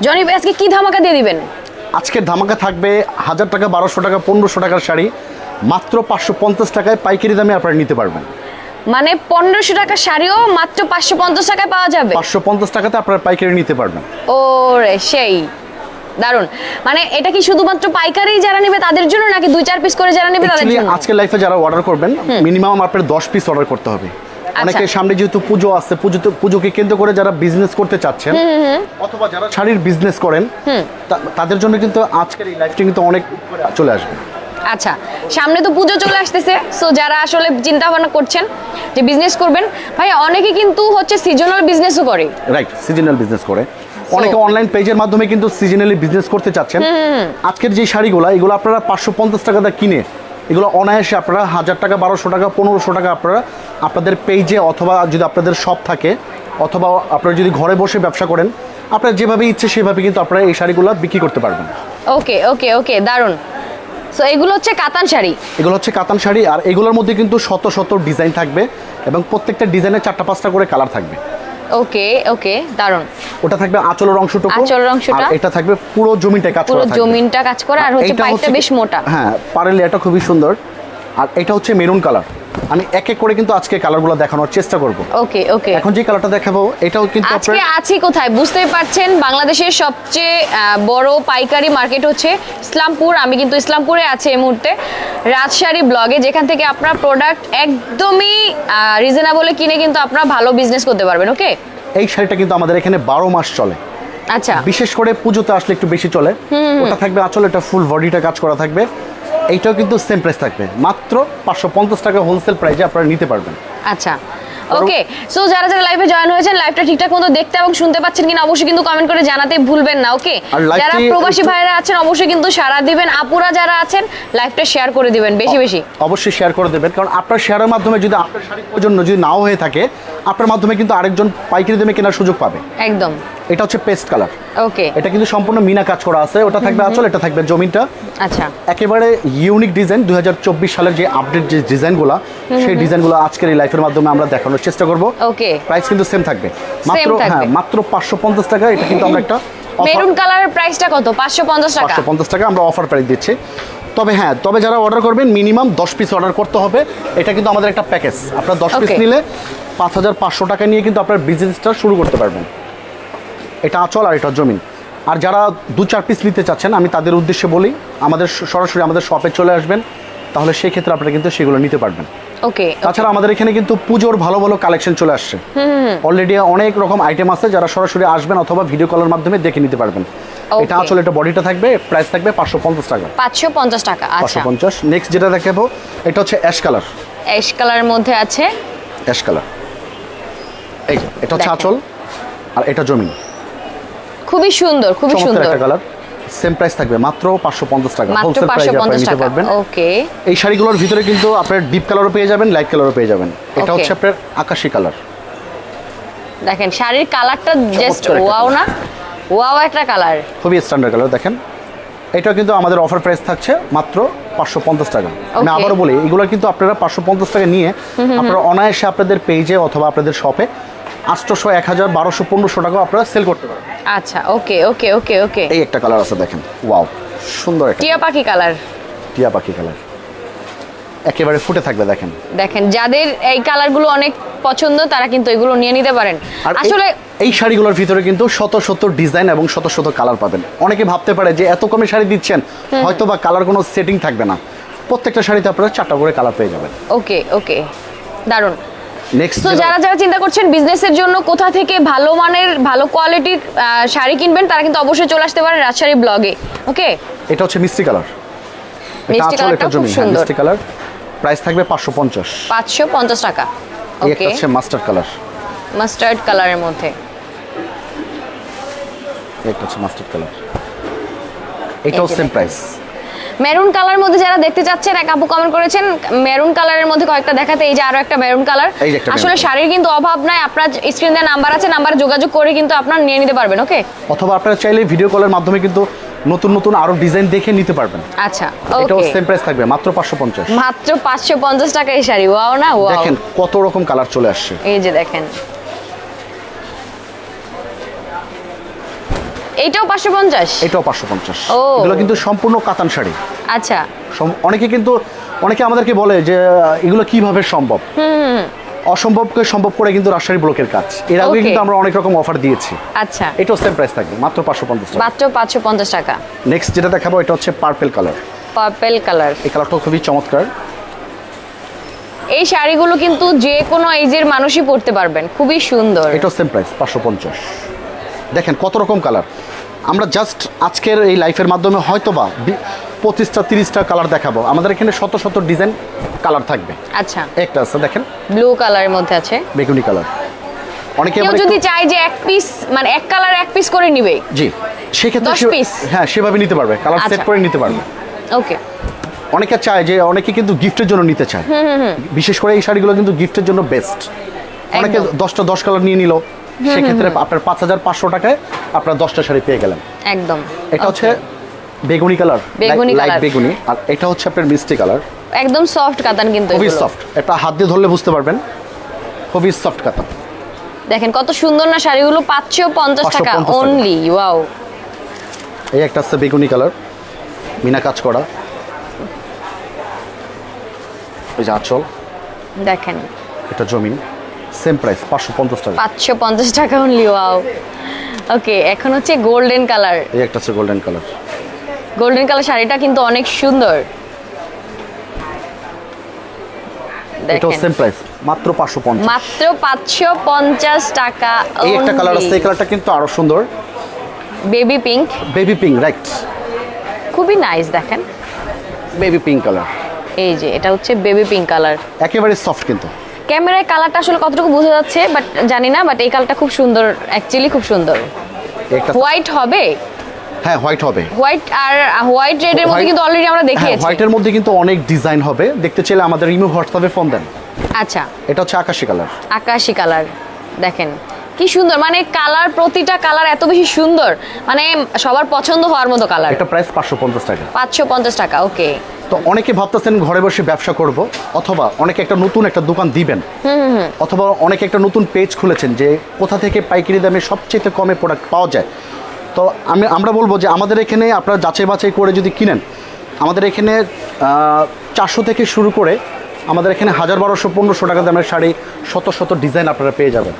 Johnny আজকে কি ধামাকা দিয়ে দিবেন? আজকের ধামাকা থাকবে হাজার টাকা বারোশো টাকা পনেরোশো টাকার শাড়ি। মাত্র পাঁচশো পঞ্চাশ টাকায় পাইকারি দামে আপনারা নিতে পারবেন। মানে পনেরোশো টাকার শাড়িও মাত্র পাঁচশো পঞ্চাশ টাকায় পাওয়া যাবে? পাঁচশো পঞ্চাশ টাকাতে আপনারা পাইকারি নিতে পারবেন। ও রে সেই। দারুণ মানে এটা কি শুধুমাত্র পাইকারি যারা নেবে তাদের জন্য নাকি দুই চার পিস করে যারা নেবে তাদের জন্য? আজকে লাইফে যারা অর্ডার করবেন মিনিমাম আপনার দশ পিস অর্ডার করতে হবে। আচ্ছা। অনেকের সামনে যেহেতু পুজো আছে পুজো পুজোকে কেন্দ্র করে যারা বিজনেস করতে চাচ্ছেন অথবা যারা শাড়ির বিজনেস করেন তাদের জন্য কিন্তু আজকের এই লাইফটা কিন্তু অনেক চলে আসবে। আচ্ছা সামনে তো পুজো চলে আসতেছে সো যারা আসলে চিন্তা ভাবনা করছেন যে বিজনেস করবেন ভাই অনেকে কিন্তু হচ্ছে সিজনাল বিজনেসও করে। রাইট সিজনাল বিজনেস করে। অনেকে অনলাইন পেজের মাধ্যমে কিন্তু সিজনালি বিজনেস করতে চাচ্ছেন। আজকের যে শাড়িগুলো এগুলো আপনারা পাঁচশো পঞ্চাশ টাকা দিয়ে কিনে এগুলো অনায়াসে আপনারা হাজার টাকা বারোশো টাকা পনেরোশো টাকা আপনারা আপনাদের পেজে অথবা যদি আপনাদের শপ থাকে অথবা আপনারা যদি ঘরে বসে ব্যবসা করেন আপনারা যেভাবে ইচ্ছে সেভাবে কিন্তু আপনারা এই শাড়িগুলো বিক্রি করতে পারবেন। ওকে ওকে ওকে দারুণ সো এগুলো হচ্ছে কাতান শাড়ি? এগুলো হচ্ছে কাতান শাড়ি আর এগুলোর মধ্যে কিন্তু শত শত ডিজাইন থাকবে এবং প্রত্যেকটা ডিজাইনের চারটা পাঁচটা করে কালার থাকবে। ওকে ওকে দারুণ ওটা থাকবে আঁচলের অংশটুকু। আঁচলের অংশটা। আর এটা থাকবে পুরো জমিটায় কাজ করা থাকবে। জমিনটা কাজ করে আর হচ্ছে পাইপটা বেশ মোটা। হ্যাঁ পারের লেয়ারটা খুবই সুন্দর। আর এটা হচ্ছে মেরুন কালার। আমি এক এক করে কিন্তু আজকে কালারগুলো দেখানোর চেষ্টা করব। ওকে ওকে এখন যে কালারটা দেখাবো এটাও কিন্তু আজকে আছি কোথায়? বুঝতেই পারছেন বাংলাদেশের সবচেয়ে বড় পাইকারি মার্কেট হচ্ছে ইসলামপুর। আমি কিন্তু ইসলামপুরে আছি এই মুহূর্তে। রাজশাহী ব্লগে যেখান থেকে আপনার প্রোডাক্ট একদমই রিজনেবলে কিনে কিন্তু আপনারা ভালো বিজনেস করতে পারবেন ওকে এই শাড়িটা কিন্তু আমাদের এখানে বারো মাস চলে। আচ্ছা। বিশেষ করে পুজোতে আসলে একটু বেশি চলে। ওটা থাকবে আসলে এটা ফুল বডিটা কাজ করা থাকবে। এইটাও কিন্তু সেম প্রাইস থাকবে। মাত্র পাঁচশো পঞ্চাশ টাকা হোলসেল প্রাইসে আপনারা নিতে পারবেন। আচ্ছা। ওকে সো যারা যারা লাইভে জয়েন হয়েছেন লাইভটা ঠিকঠাক মতো দেখতে এবং শুনতে পাচ্ছেন কিনা অবশ্যই কিন্তু কমেন্ট করে জানাতে ভুলবেন না ওকে যারা প্রবাসী ভাইরা আছেন অবশ্যই কিন্তু সারা দিবেন। আপুরা যারা আছেন লাইভটা শেয়ার করে দিবেন বেশি বেশি। অবশ্যই শেয়ার করে দেবেন কারণ আপনার শেয়ারের মাধ্যমে যদি আপনার শাড়ি প্রয়োজন যদি নাও হয়ে থাকে আপনার মাধ্যমে কিন্তু আরেকজন পাইকারি দামে কেনার সুযোগ পাবে। একদম। এটা হচ্ছে পেস্ট কালার ওকে এটা কিন্তু সম্পূর্ণ মিনা কাজ করা আছে ওটা থাকবে আঁচল এটা থাকবে জমিনটা। আচ্ছা। একেবারে ইউনিক ডিজাইন দুই হাজার চব্বিশ সালের যে আপডেট যে ডিজাইনগুলো সেই ডিজাইনগুলো আজকের এই লাইফের মাধ্যমে আমরা দেখানোর চেষ্টা করব। ওকে প্রাইস কিন্তু সেম থাকবে। মাত্র হ্যাঁ মাত্র পাঁচশো পঞ্চাশ টাকা এটা কিন্তু আমরা একটা মেরুন কালারের প্রাইসটা কত? পাঁচশো পঞ্চাশ টাকা। পাঁচশো পঞ্চাশ টাকা আমরা অফার প্রাইস দিচ্ছি। তবে হ্যাঁ তবে যারা অর্ডার করবেন মিনিমাম দশ পিস অর্ডার করতে হবে। এটা কিন্তু আমাদের একটা প্যাকেজ আপনার দশ পিস নিলে পাঁচ হাজার পাঁচশো টাকা নিয়ে কিন্তু আপনার বিজনেসটা শুরু করতে পারবেন। এটা আঁচল আর এটা জমিন আর যারা দু চার পিস নিতে চাচ্ছেন আমি তাদের উদ্দেশ্যে বলি আমাদের সরাসরি আমাদের শপে চলে আসবেন। তাহলে সেই ক্ষেত্রে আপনারা কিন্তু সেগুলো নিতে পারবেন। ওকে তাছাড়া আমাদের এখানে কিন্তু পুজোর ভালো ভালো কালেকশন চলে আসছে। অলরেডি অনেক রকম আইটেম আছে যারা সরাসরি আসবেন অথবা ভিডিও কলের মাধ্যমে দেখে নিতে পারবেন। এটা আসলে এটা বডিটা থাকবে প্রাইস থাকবে পাঁচশো পঞ্চাশ টাকা। পাঁচশো পঞ্চাশ টাকা পাঁচশো আচ্ছা পঞ্চাশ। নেক্সট যেটা দেখাবো এটা হচ্ছে অ্যাশ কালার অ্যাশ কালারের মধ্যে আছে? অ্যাশ কালার এই এটা হচ্ছে। আঁচল আর এটা জমিন। খুবই সুন্দর খুবই সুন্দর একটা কালার সেম প্রাইস থাকবে মাত্র পাঁচশো পঞ্চাশ টাকা হোলসেল প্রাইসে আপনারা নিতে পারবেন। ওকে এই শাড়িগুলোর ভিতরে কিন্তু আপনার ডিপ কালারও পেয়ে যাবেন লাইট কালারও পেয়ে যাবেন। এটা হচ্ছে আপনার আকাশি কালার দেখেন শাড়ির কালারটা জাস্ট ওয়াও না? ওয়াও একটা কালার খুবই স্ট্যান্ডার্ড কালার দেখেন। এটা কিন্তু আমাদের অফার প্রাইস থাকছে মাত্র পাঁচশো পঞ্চাশ টাকা। আমি আবারও বলি এগুলো কিন্তু আপনারা পাঁচশো পঞ্চাশ টাকা নিয়ে আপনারা অনায়াসে আপনাদের পেজে অথবা আপনাদের শপে আটশোশো এক হাজার বারোশো পনেরোশো টাকা আপনারা সেল করতে পারেন। আচ্ছা ওকে ওকে ওকে ওকে। এই একটা কালার আছে দেখেন। ওয়াও সুন্দর একটা টিয়া পাখি কালার টিয়া পাখি কালার একেবারে ফুটে থাকবে দেখেন। দেখেন যাদের এই কালারগুলো অনেক পছন্দ তারা কিন্তু এগুলো নিয়ে নিতে পারেন। আসলে এই শাড়িগুলোর ভিতরে কিন্তু শত শত ডিজাইন এবং শত শত কালার পাবেন। অনেকে ভাবতে পারে যে এত কমে শাড়ি দিচ্ছেন হয়তো বা কালার কোনো সেটিং থাকবে না। প্রত্যেকটা শাড়িতে আপনারা চারটা করে কালার পেয়ে যাবেন। ওকে ওকে। নেক্সট তো যারা যারা চিন্তা করছেন বিজনেসের জন্য কোথা থেকে ভালো মানের ভালো কোয়ালিটির শাড়ি কিনবেন তারা কিন্তু অবশ্যই চলে আসতে পারেন রাজশাহী ব্লগে ওকে এটা হচ্ছে মিষ্টি কালার। মিষ্টি কালারটা খুব হ্যাঁ, সুন্দর। মিষ্টি কালার। প্রাইস থাকবে পাঁচশো পঞ্চাশ। পাঁচশো পঞ্চাশ টাকা ওকে একটা হচ্ছে মাস্টার কালার মাস্টার্ড কালারের মধ্যে। একটা হচ্ছে মাস্টার কালার এটাও সেম প্রাইস মেরুন কালার মধ্যে যারা দেখতে চাচ্ছেন এক আপু কমেন্ট করেছেন মেরুন কালারের মধ্যে কয়েকটা দেখাতে এই যে আরও একটা মেরুন কালার আসলে শাড়ির কিন্তু অভাব নাই আপনার স্ক্রিন নাম্বার আছে নাম্বার যোগাযোগ করে কিন্তু আপনার নিয়ে নিতে পারবেন ওকে অথবা আপনারা চাইলে ভিডিও কলের মাধ্যমে কিন্তু নতুন নতুন আরও ডিজাইন দেখে নিতে পারবেন। আচ্ছা এটাও ওকে সেম প্রাইস থাকবে মাত্র পাঁচশো পঞ্চাশ। মাত্র পাঁচশো পঞ্চাশ টাকা এই শাড়ি ওয়াও না ওয়াও দেখেন কত রকম কালার চলে আসছে। এই যে দেখেন। এটাও পাঁচশো পঞ্চাশ? ও। এগুলো কিন্তু সম্পূর্ণ কাতান শাড়ি। আচ্ছা। অনেকে কিন্তু অনেকে আমাদেরকে বলে যে এগুলো কীভাবে সম্ভব? অসম্ভবকে সম্ভব করে কিন্তু রাজশাহী ব্লকের কাজ। এর আগে কিন্তু আমরা অনেক রকম অফার দিয়েছি। আচ্ছা। এটাও সেম প্রাইস থাকবে মাত্র পাঁচশো পঞ্চাশ টাকা। মাত্র পাঁচশো পঞ্চাশ টাকা। নেক্সট যেটা দেখাবো এটা হচ্ছে পার্পেল কালার পার্পেল কালার এই কালারটা খুবই চমৎকার। এই শাড়িগুলো কিন্তু যে কোনো এজের মানুষই পরতে পারবেন। খুবই সুন্দর। এটাও সেম প্রাইস পাঁচশো পঞ্চাশ। দেখেন কত রকম কালার। আমরা জাস্ট আজকের এই লাইফের মাধ্যমে হয়তো বা পঁচিশটা তিরিশটা কালার দেখাবো। আমাদের এখানে শত শত ডিজাইন কালার থাকবে। আচ্ছা। একটা আছে দেখেন। ব্লু কালারের মধ্যে আছে। বেগুনি কালার অনেকে যদি একটু- চায় যে এক পিস মানে এক কালার এক পিস করে নিবে। জি। সেক্ষেত্রে হ্যাঁ সেভাবে নিতে পারবে। কালার সেট আচ্ছা। করে নিতে পারবে। ওকে অনেকে চায় যে অনেকে কিন্তু গিফটের জন্য নিতে চায়। বিশেষ করে এই শাড়িগুলো কিন্তু গিফটের জন্য বেস্ট অনেকে দশটা দশ কালার নিয়ে নিল। সেক্ষেত্রে আপনার পাঁচ হাজার পাঁচশো টাকায় আপনার দশটা শাড়ি পেয়ে গেলেন। একদম। এটা হচ্ছে বেগুনি কালার বেগুনি লাইট বেগুনি। আর এটা হচ্ছে আপনার মিষ্টি কালার। একদম সফট কাতান কিন্তু খুবই সফট এটা হাত দিয়ে ধরলে বুঝতে পারবেন। খুবই সফট কাতা দেখেন কত সুন্দর না শাড়িগুলো পাঁচশো পঞ্চাশ টাকা 550 টাকা। অনলি ওয়াও এই একটা আছে বেগুনি কালার মিনা কাজ করা। ওই যে আঁচল। দেখেন। এটা জমিন। সেম প্রাইস পাঁচশো পঞ্চাশ টাকা। পাঁচশো পঞ্চাশ টাকা অনলি ওয়াও ওকে এখন হচ্ছে গোল্ডেন কালার এই একটা আছে গোল্ডেন কালার গোল্ডেন কালার শাড়িটা কিন্তু অনেক সুন্দর। দেখেন। সেম প্রাইস মাত্র পাঁচশো পঞ্চাশ। মাত্র পাঁচশো পঞ্চাশ টাকা এই একটা কালার আছে এই কালারটা কিন্তু আরও সুন্দর। Baby pink baby pink right খুবই নাইস দেখেন। বেবি পিঙ্ক কালার এই যে এটা হচ্ছে বেবি পিঙ্ক কালার একেবারে সফট কিন্তু। ক্যামেরায় কালারটা আসলে কতটুকু বোঝা যাচ্ছে বাট জানি না বাট এই কালারটা খুব সুন্দর অ্যাকচুয়ালি খুব সুন্দর। হোয়াইট হবে? হ্যাঁ হোয়াইট হবে। হোয়াইট আর হোয়াইট রেডের মধ্যে কিন্তু অলরেডি আমরা হ্যাঁ দেখিয়েছি। হোয়াইটের মধ্যে কিন্তু অনেক ডিজাইন হবে। দেখতে চাইলে আমাদের ইমো হোয়াটসঅ্যাপে ফোন দেন। আচ্ছা। এটা হচ্ছে আকাশী কালার আকাশী কালার দেখেন। কি সুন্দর মানে কালার প্রতিটা কালার এত বেশি সুন্দর। মানে সবার পছন্দ হওয়ার মতো কালার। এটা প্রাইস পাঁচশো পঞ্চাশ টাকা। পাঁচশো পঞ্চাশ টাকা ওকে। তো অনেকে ভাবতেছেন ঘরে বসে ব্যবসা করব অথবা অনেকে একটা নতুন একটা দোকান দিবেন অথবা অনেকে একটা নতুন পেজ খুলেছেন যে কোথা থেকে পাইকারি দামে সবচেয়ে কমে প্রোডাক্ট পাওয়া যায়। তো আমি আমরা বলব যে আমাদের এখানে আপনারা যাচাই বাছাই করে যদি কিনেন আমাদের এখানে চারশো থেকে শুরু করে আমাদের এখানে হাজার বারোশো পনেরোশো টাকা দামের শাড়ি শত শত ডিজাইন আপনারা পেয়ে যাবেন।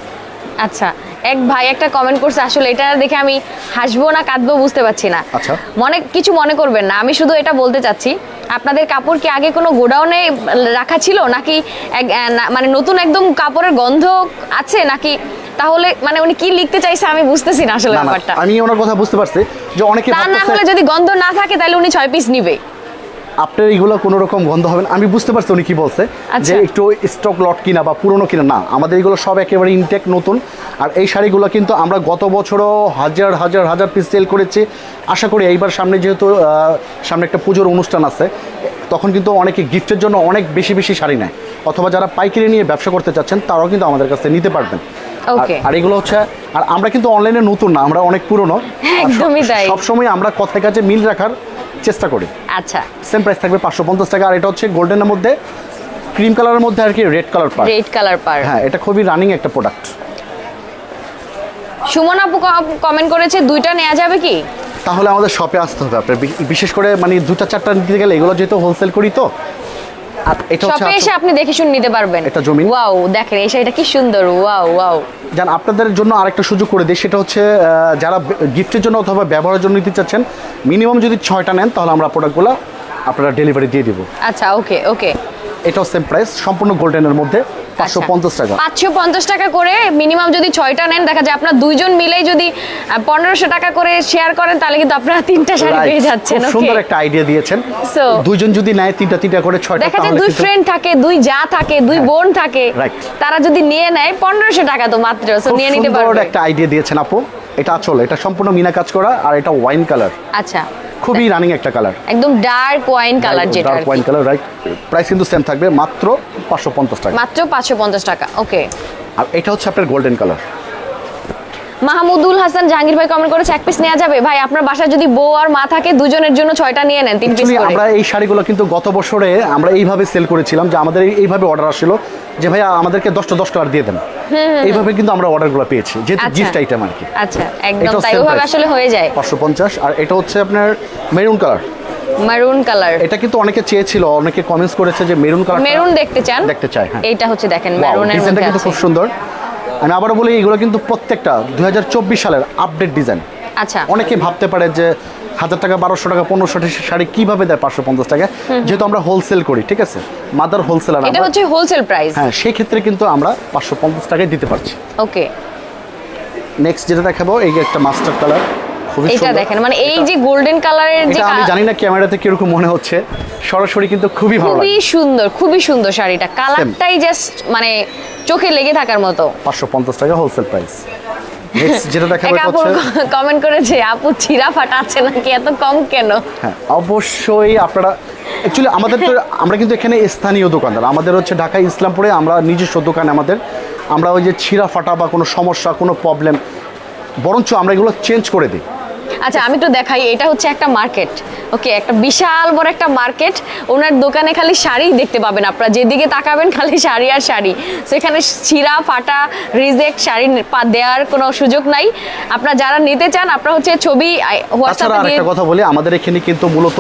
আচ্ছা এক ভাই একটা কমেন্ট করছে আসলে এটা দেখে আমি হাসবো না কাঁদবো বুঝতে পারছি না। আচ্ছা। মনে কিছু মনে করবেন না আমি শুধু এটা বলতে চাচ্ছি আপনাদের কাপড় কি আগে কোনো গোডাউনে রাখা ছিল? নাকি মানে নতুন একদম কাপড়ের গন্ধ আছে? নাকি তাহলে মানে উনি কি লিখতে চাইছে আমি বুঝতেছি না আসলে ব্যাপারটা। আমি ওনার কথা বুঝতে পারছি যে অনেকে তা না হলে যদি গন্ধ না থাকে তাহলে উনি ছয় পিস নিবে। আপনার এইগুলো কোনো রকম গন্ধ হবে না আমি বুঝতে পারছি উনি কি বলছে আচ্ছা। যে একটু স্টক লট কিনা বা পুরনো কিনা না আমাদের এগুলো সব একেবারে ইনটেক নতুন আর এই শাড়িগুলো কিন্তু আমরা গত বছরও হাজার হাজার হাজার পিস সেল করেছি আশা করি এইবার সামনে যেহেতু সামনে একটা পুজোর অনুষ্ঠান আছে তখন কিন্তু অনেকে গিফটের জন্য অনেক বেশি বেশি শাড়ি নেয় অথবা যারা পাইকারি নিয়ে ব্যবসা করতে চাচ্ছেন তারাও কিন্তু আমাদের কাছে নিতে পারবেন. আর এগুলো হচ্ছে আর আমরা কিন্তু অনলাইনে নতুন না আমরা অনেক পুরনো। একদমই তাই। সবসময় আমরা কথায় কাছে মিল রাখার চেষ্টা করি। আচ্ছা। সেম প্রাইস থাকবে পাঁচশো পঞ্চাশ টাকা আর এটা হচ্ছে গোল্ডেনের মধ্যে ক্রিম কালারের মধ্যে আর কি রেড কালার পার রেড কালার পার হ্যাঁ এটা খুবই রানিং একটা প্রোডাক্ট সুমন আপু কমেন্ট করেছে দুইটা নেওয়া যাবে কি? তাহলে আমাদের শপে আসতে হবে। আপনার বিশেষ করে মানে দুটা চারটা নিতে গেলে এগুলো যেহেতু হোলসেল করি তো এটা হচ্ছে শপে এসে আপনি দেখে শুনে নিতে পারবেন। এটা জমি। ওয়াও দেখেন এই শাড়িটা কি সুন্দর ওয়াও ওয়াও। জান আপনাদের জন্য আরেকটা সুযোগ করে দিই সেটা হচ্ছে যারা গিফটের জন্য অথবা ব্যবহারের জন্য নিতে চাচ্ছেন মিনিমাম যদি ছয়টা নেন তাহলে আমরা প্রোডাক্টগুলো আপনারা ডেলিভারি দিয়ে দিব। আচ্ছা ওকে ওকে এটাও সেম প্রাইস সম্পূর্ণ গোল্ডেনের মধ্যে। পাঁচশো পঞ্চাশ টাকা। পাঁচশো পঞ্চাশ টাকা করে মিনিমাম যদি ছয়টা নেন দেখা যায় আপনার দুইজন মিলেই যদি পনেরোশো টাকা করে শেয়ার করেন তাহলে কিন্তু আপনারা তিনটা শাড়ি পেয়ে যাচ্ছেন ওকে সুন্দর একটা আইডিয়া দিয়েছেন। দুইজন যদি নেয় তিনটা তিনটা করে ছয়টা দেখা যায় দুই ফ্রেন্ড থাকে দুই যা থাকে দুই হ্যাঁ। বোন থাকে তারা যদি নিয়ে নেয় পনেরোশো টাকা তো মাত্র খুব নিয়ে নিতে সুন্দর পারবে। একটা আইডিয়া দিয়েছেন আপু। এটা আসলে এটা সম্পূর্ণ মিনা কাজ করা আর এটা ওয়াইন কালার আচ্ছা। খুবই রানিং একটা কালার একদম ডার্ক ওয়াইন কালার যেটা dark wine colour right price কিন্তু সেম থাকবে মাত্র পাঁচশো পঞ্চাশ টাকা। মাত্র পাঁচশো পঞ্চাশ টাকা ওকে আর এটা হচ্ছে আপনার গোল্ডেন কালার মাহমুদুল হাসান জাহাঙ্গীর ভাই কমেন্ট করেছে এক পিস নেওয়া যাবে। ভাই আপনার বাসায় যদি বউ আর মা থাকে দুজনের জন্য ছয়টা নিয়ে নেন তিন পিস করে। আমরা এই শাড়িগুলো কিন্তু গত বছরে আমরা এইভাবে সেল করেছিলাম যে আমাদের এইভাবে অর্ডার আসছিল যে ভাইয়া আমাদেরকে দশটা দশ কালার দিয়ে দেন। এইভাবে কিন্তু আমরা অর্ডারগুলো পেয়েছি যেহেতু আচ্ছা। গিফট আইটেম আর কি। আচ্ছা একদম তাই ওভাবে আসলে হয়ে যায়। পাঁচশো পঞ্চাশ আর এটা হচ্ছে আপনার মেরুন কালার মেরুন কালার এটা কিন্তু অনেকে চেয়েছিল অনেকে কমেন্টস করেছে যে মেরুন কালার মেরুন দেখতে চান? দেখতে চায় হ্যাঁ। এইটা হচ্ছে দেখেন মেরুনের মধ্যে কিন্তু খুব সুন্দর। আমি আবারও বলি এগুলো কিন্তু প্রত্যেকটা দুই হাজার চব্বিশ সালের আপডেট ডিজাইন আচ্ছা। অনেকে ভাবতে পারে যে হাজার টাকা বারোশো টাকা পনেরোশো শাড়ি কীভাবে দেয় পাঁচশো পঞ্চাশ টাকা যেহেতু আমরা হোলসেল করি ঠিক আছে? মাদার হোলসেলার এটা হচ্ছে হোলসেল প্রাইস হ্যাঁ সেই ক্ষেত্রে কিন্তু আমরা পাঁচশো পঞ্চাশ টাকায় দিতে পারছি। ওকে নেক্সট যেটা দেখাবো এই যে একটা মাস্টার কালার এটা দেখেন মানে এই যে গোল্ডেন কালারের যে আমি জানি না ক্যামেরাতে কীরকম মনে হচ্ছে। সরাসরি কিন্তু খুবই ভালো খুবই সুন্দর খুবই সুন্দর শাড়িটা। কালারটাই জাস্ট মানে চোখে লেগে থাকার মতো। পাঁচশো পঞ্চাশ টাকা হোলসেল প্রাইস যেটা দেখাবো হচ্ছে কমেন্ট করেছে আপু চিরা ফাটা আছে নাকি? এত কম কেন? হ্যাঁ অবশ্যই আপনারা অ্যাকচুয়ালি আমাদের তো আমরা কিন্তু এখানে স্থানীয় দোকানদার। আমাদের হচ্ছে ঢাকা ইসলামপুরে আমরা নিজস্ব দোকান আমাদের। আমরা ওই যে ছিঁড়া ফাটা বা কোনো সমস্যা কোনো প্রবলেম বরঞ্চ আমরা এগুলো চেঞ্জ করে দিই। আচ্ছা আমি তো দেখাই এটা হচ্ছে একটা মার্কেট ওকে? একটা বিশাল বড় একটা মার্কেট ওনার দোকানে খালি শাড়ি দেখতে পাবেন আপনারা যেদিকে তাকাবেন খালি শাড়ি আর শাড়ি। সেখানে ছিঁড়া ফাটা রিজেক্ট শাড়ি দেওয়ার কোনো সুযোগ নাই। আপনারা যারা নিতে চান আপনারা হচ্ছে ছবি হোয়াটসঅ্যাপে দিয়ে কথা বলি আমাদের এখানে কিন্তু মূলত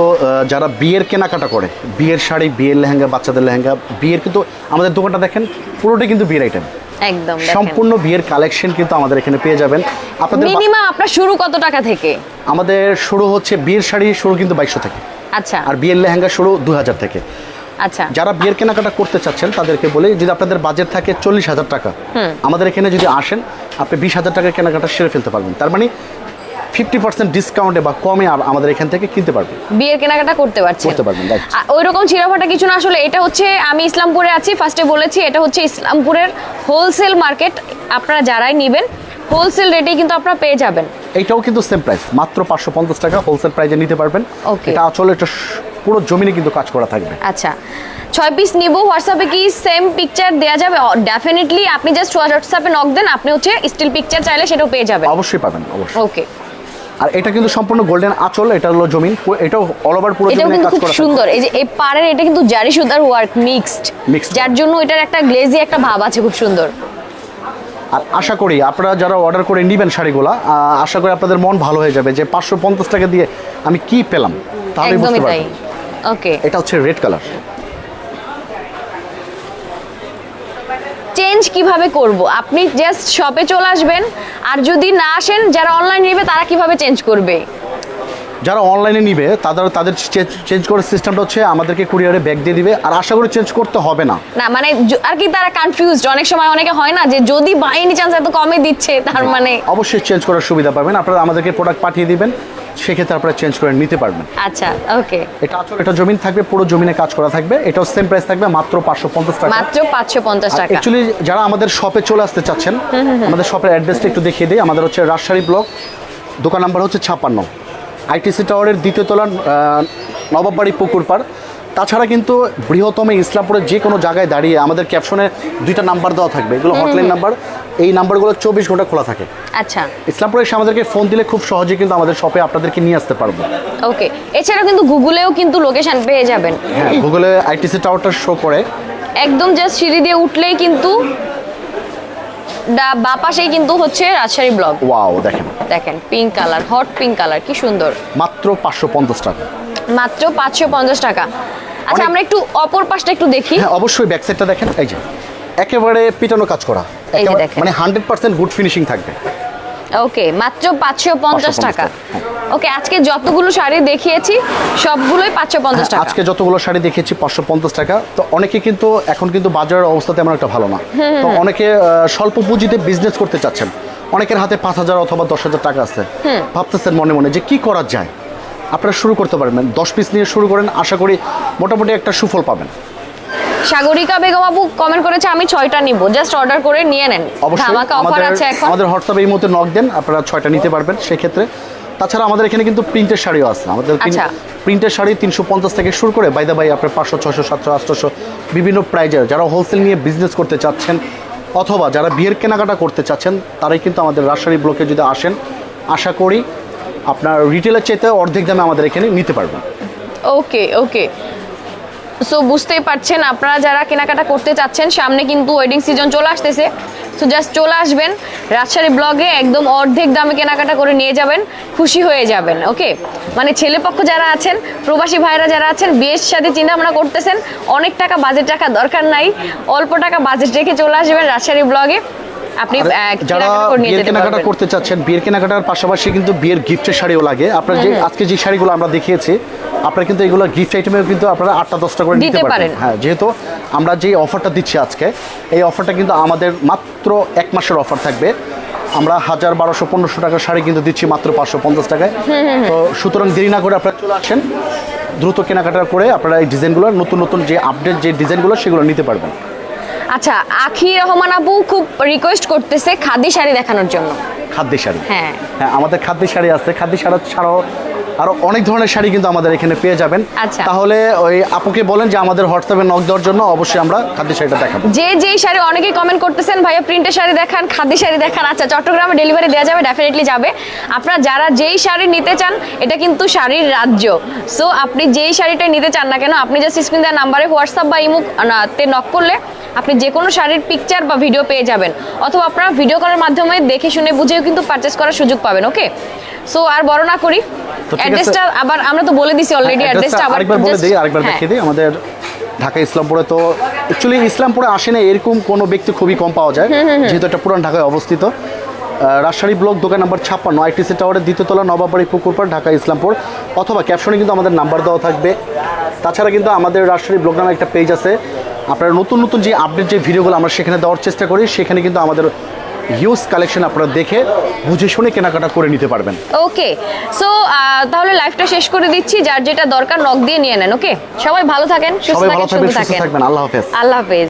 যারা বিয়ের কেনাকাটা করে বিয়ের শাড়ি বিয়ের লেহেঙ্গা বাচ্চাদের লেহেঙ্গা বিয়ের কিন্তু আমাদের দোকানটা দেখেন পুরোটাই কিন্তু বিয়ের আইটেম একদম সম্পূর্ণ বিয়ের কালেকশন কিন্তু আমাদের এখানে পেয়ে যাবেন। আপনাদের মিনিমাম আপনার শুরু কত টাকা থেকে? আমাদের শুরু হচ্ছে বিয়ের শাড়ি শুরু কিন্তু বাইশশো থেকে। আচ্ছা। আর বিয়ের লেহেঙ্গা শুরু দু হাজার থেকে। আচ্ছা। যারা বিয়ের কেনাকাটা করতে চাচ্ছেন তাদেরকে বলি যদি আপনাদের বাজেট থাকে চল্লিশ হাজার টাকা আমাদের এখানে যদি আসেন আপনি বিশ হাজার টাকা কেনাকাটা সেরে ফেলতে পারবেন। তার মানে ফিফটি পার্সেন্ট ডিসকাউন্টে বা কমে আমাদের এখান থেকে কিনতে পারবেন বিয়ের কেনাকাটা করতে পারছেন করতে পারবেন, ওই রকম চিরাফাটা কিছু না আসলে এটা হচ্ছে আমি ইসলামপুরে আছি ফার্স্টে বলেছি এটা হচ্ছে ইসলামপুরের হোলসেল মার্কেট আপনারা যারাই নেবেন হোলসেল রেটেই কিন্তু আপনারা পেয়ে যাবেন। এইটাও কিন্তু সেম প্রাইস মাত্র পাঁচশো পঞ্চাশ টাকা হোলসেল প্রাইসে নিতে পারবেন. এটা আসলে এটা পুরো জমিনে কিন্তু কাজ করা থাকবে। আচ্ছা ছয় পিস নিব হোয়াটসঅ্যাপে কি সেম পিকচার দেওয়া যাবে? ডেফিনেটলি আপনি জাস্ট হোয়াটসঅ্যাপে নক দেন আপনি হচ্ছে স্টিল পিকচার চাইলে সেটাও পেয়ে যাবেন। অবশ্যই পাবেন অবশ্যই। ওকে আর এটা কিন্তু সম্পূর্ণ গোল্ডেন আঁচল এটা হলো জমিন এটাও অল ওভার পুরো জমিনে কিন্তু কাজ খুব করা সুন্দর। এই যে এই পাড়ের এটা কিন্তু জারি সুতার ওয়ার্ক মিক্সড. যার জন্য এটার একটা গ্লেজি একটা ভাব আছে খুব সুন্দর। আর আশা করি আপনারা যারা অর্ডার করে নেবেন শাড়িগুলা আশা করি আপনাদের মন ভালো হয়ে যাবে যে পাঁচশো পঞ্চাশ টাকা দিয়ে আমি কি পেলাম তাহলে বুঝতে পারবেন। ওকে এটা হচ্ছে রেড কালার চেঞ্জ কীভাবে করব? আপনি জাস্ট শপে চলে আসবেন, আর যদি না আসেন, যারা অনলাইন নেবে, তারা কীভাবে চেঞ্জ করবে? যারা অনলাইনে নিবে তাদের তাদের চেঞ্জ করার সিস্টেমটা হচ্ছে আমাদেরকে কুরিয়ারে ব্যাগ দিয়ে দিবে। আর আশা করি চেঞ্জ করতে হবে না। না মানে আর কি তারা কনফিউজড অনেক সময় অনেকে হয় না যে যদি বাই এনি চান্স এত কমে দিচ্ছে তার মানে অবশ্যই চেঞ্জ করার সুবিধা পাবেন। আপনারা আমাদেরকে প্রোডাক্ট পাঠিয়ে দিবেন সেক্ষেত্রে আপনারা চেঞ্জ করে নিতে পারবেন। আচ্ছা ওকে এটা আসলে এটা জমিন থাকবে পুরো জমিনে কাজ করা থাকবে। এটাও সেম প্রাইস থাকবে মাত্র পাঁচশো পঞ্চাশ টাকা। মাত্র পাঁচশো পঞ্চাশ টাকা। অ্যাকচুয়ালি যারা আমাদের শপে চলে আসতে চাচ্ছেন আমাদের শপের অ্যাড্রেসটা একটু দেখিয়ে দিই। আমাদের হচ্ছে রাজশাহী ব্লক দোকান নাম্বার হচ্ছে ছাপ্পান্ন। আইটিসি টাওয়ারের দ্বিতীয় তলার নবাববাড়ি পুকুর পাড়। তাছাড়া কিন্তু বৃহত্তম ইসলামপুরের যে কোনো জায়গায় দাঁড়িয়ে আমাদের ক্যাপশনে দুইটা নাম্বার দেওয়া থাকবে। এগুলো হটলাইন নাম্বার। এই নাম্বারগুলো চব্বিশ ঘণ্টা খোলা থাকে। আচ্ছা। ইসলামপুরে এসে আমাদেরকে ফোন দিলে খুব সহজে কিন্তু আমাদের শপে আপনাদেরকে নিয়ে আসতে পারব। ওকে এছাড়া কিন্তু গুগলেও কিন্তু লোকেশন পেয়ে যাবেন। হ্যাঁ গুগলে আইটিসি টাওয়ারটা শো করে। একদম জাস্ট সিঁড়ি দিয়ে উঠলেই কিন্তু বা পাশেই কিন্তু হচ্ছে রাজশাহী ব্লগ। ওয়াও দেখেন। দেখেন pink colour hot pink colour কি সুন্দর। মাত্র পাঁচশো পঞ্চাশ টাকা। মাত্র পাঁচশো পঞ্চাশ টাকা। আচ্ছা আমরা একটু অপর পাশটা একটু দেখি। হ্যাঁ অবশ্যই ব্যাক সাইডটা দেখেন এই যে। একেবারে পিটানো কাজ করা। মানে হান্ড্রেড পার্সেন্ট গুড ফিনিশিং থাকবে। ওকে মাত্র পাঁচশো পঞ্চাশ 550 টাকা। হ্যাঁ। ওকে আজকে যতগুলো শাড়ি দেখিয়েছি সবগুলোই পাঁচশো পঞ্চাশ টাকা। হ্যাঁ, আজকে যতগুলো শাড়ি দেখিয়েছি পাঁচশো পঞ্চাশ টাকা। তো অনেকে কিন্তু এখন কিন্তু বাজারের অবস্থা তেমন একটা ভালো না। তো অনেকে স্বল্প পুঁজিতে বিজনেস করতে চাচ্ছেন। অনেকের হাতে পাঁচ হাজার অথবা দশ হাজার টাকা আছে। ভাবতেছেন মনে মনে যে কি করা যায়? আপনারা শুরু করতে পারবেন। দশ পিস নিয়ে শুরু করেন আশা করি মোটামুটি একটা সুফল পাবেন। সাগরিকা বেগম আপু কমেন্ট করেছে আমি ছয়টা নিব। জাস্ট অর্ডার করে নিয়ে নেন। ধামাকা অফার আমাদের আছে এখন। আমাদের হোয়াটসঅ্যাপে এই মুহূর্তে নক দেন আপনারা ছয়টা নিতে পারবেন সেক্ষেত্রে। তাছাড়া আমাদের এখানে কিন্তু প্রিন্টের শাড়িও আছে। আমাদের আচ্ছা। প্রিন্টের শাড়ি তিনশো পঞ্চাশ থেকে শুরু করে বাইদা বাই আপনার পাঁচশো ছশো সাতশো আটশোশো বিভিন্ন প্রাইজের যারা হোলসেল নিয়ে বিজনেস করতে চাচ্ছেন অথবা যারা বিয়ের কেনাকাটা করতে চাচ্ছেন তারাই কিন্তু আমাদের রাজশাহী ব্লকে যদি আসেন আশা করি আপনার রিটেলের চাইতে অর্ধেক দামে আমাদের এখানে নিতে পারবেন। ওকে ওকে সো বুঝতেই পারছেন, আপনারা যারা কেনাকাটা করতে চাচ্ছেন, সামনে কিন্তু ওয়েডিং সিজন চলে আসতেছে। সো জাস্ট চলে আসবেন, রাজশাহী ব্লগে একদম অর্ধেক দামে কেনাকাটা করে নিয়ে যাবেন, খুশি হয়ে যাবেন ওকে মানে ছেলেপক্ষ যারা আছেন, প্রবাসী ভাইরা যারা আছেন, বিয়ের সাথে চিন্তা ভাবনা করতেছেন, অনেক টাকা বাজেট টাকা দরকার নাই, অল্প টাকা বাজেট রেখে চলে আসবেন রাজশাহী ব্লগে আপনি যারা বিয়ের কেনাকাটা করতে চাচ্ছেন বিয়ের কেনাকাটার পাশাপাশি কিন্তু বিয়ের গিফটের শাড়িও লাগে। আপনার যে আজকে যে শাড়িগুলো আমরা দেখিয়েছি আপনারা কিন্তু এগুলো গিফট আইটেমেও কিন্তু আপনারা আটটা দশটা করে নিতে পারেন। হ্যাঁ যেহেতু আমরা যে অফারটা দিচ্ছি আজকে এই অফারটা কিন্তু আমাদের মাত্র এক মাসের অফার থাকবে। আমরা হাজার বারোশো পনেরোশো টাকার শাড়ি কিন্তু দিচ্ছি মাত্র পাঁচশো পঞ্চাশ টাকায়। তো সুতরাং দেরি না করে আপনারা চলে আসেন। দ্রুত কেনাকাটা করে আপনারা এই ডিজাইনগুলো নতুন নতুন যে আপডেট যে ডিজাইনগুলো সেগুলো নিতে পারবেন। আচ্ছা আখি রহমান আপু খুব রিকোয়েস্ট করতেছে খাদি শাড়ি দেখানোর জন্য। খাদ্যের শাড়ি? হ্যাঁ। হ্যাঁ আমাদের খাদ্যের শাড়ি আছে। খাদ্যের শাড়ি ছাড়াও আরও অনেক ধরনের শাড়ি কিন্তু আমাদের এখানে পেয়ে যাবেন। আচ্ছা। তাহলে ওই আপুকে বলেন যে আমাদের হোয়াটসঅ্যাপে নক দেওয়ার জন্য অবশ্যই আমরা খাদ্যের শাড়িটা দেখাবো। যে যেই শাড়ি অনেকেই কমেন্ট করতেছেন ভাইয়া প্রিন্টের শাড়ি দেখান খাদি শাড়ি দেখান। আচ্ছা চট্টগ্রামে ডেলিভারি দেওয়া যাবে ডেফিনেটলি যাবে। আপনারা যারা যেই শাড়ি নিতে চান এটা কিন্তু শাড়ির রাজ্য। সো আপনি যেই শাড়িটা নিতে চান না কেন আপনি জাস্ট স্ক্রিন দেওয়ার নাম্বারে হোয়াটসঅ্যাপ বা ইমুক তে নক করলে আপনি যে কোনো শাড়ির পিকচার বা ভিডিও পেয়ে যাবেন। অথবা আপনারা ভিডিও কলের মাধ্যমে দেখে শুনে বুঝেও কিন্তু পারচেস করার সুযোগ পাবেন ওকে সো আর বড় না করি। অ্যাড্রেসটা আবার আমরা তো বলে দিছি অলরেডি অ্যাড্রেসটা আবার আরেকবার বলে দিই আরেকবার হ্যাঁ। দেখিয়ে দিই। আমাদের ঢাকা ইসলামপুরে তো অ্যাকচুয়ালি ইসলামপুরে আসে না এরকম কোনো ব্যক্তি খুবই কম পাওয়া যায়। যেহেতু এটা পুরান ঢাকায় অবস্থিত। রাজশাহী ব্লক দোকান নাম্বার ছাপ্পান্ন আইটিসি টাওয়ারের দ্বিতীয়তলা নবাবাড়ি পুকুরপাড় ঢাকা ইসলামপুর। অথবা ক্যাপশনে কিন্তু আমাদের নাম্বার দেওয়া থাকবে। তাছাড়া কিন্তু আমাদের রাজশাহী ব্লগ নামে একটা পেজ আছে। আপনারা নতুন নতুন যে আপডেট যে ভিডিওগুলো আমরা সেখানে দেওয়ার চেষ্টা করি সেখানে কিন্তু আমাদের হিউজ কালেকশন আপনারা দেখে বুঝে শুনে কেনাকাটা করে নিতে পারবেন। ওকে সো তাহলে লাইফটা শেষ করে দিচ্ছি যার যেটা দরকার নক দিয়ে নিয়ে নেন ওকে সবাই ভালো থাকেন সুস্থ থাকেন সুস্থ থাকেন। থাকবেন আল্লাহ হাফেজ। আল্লাহ হাফেজ।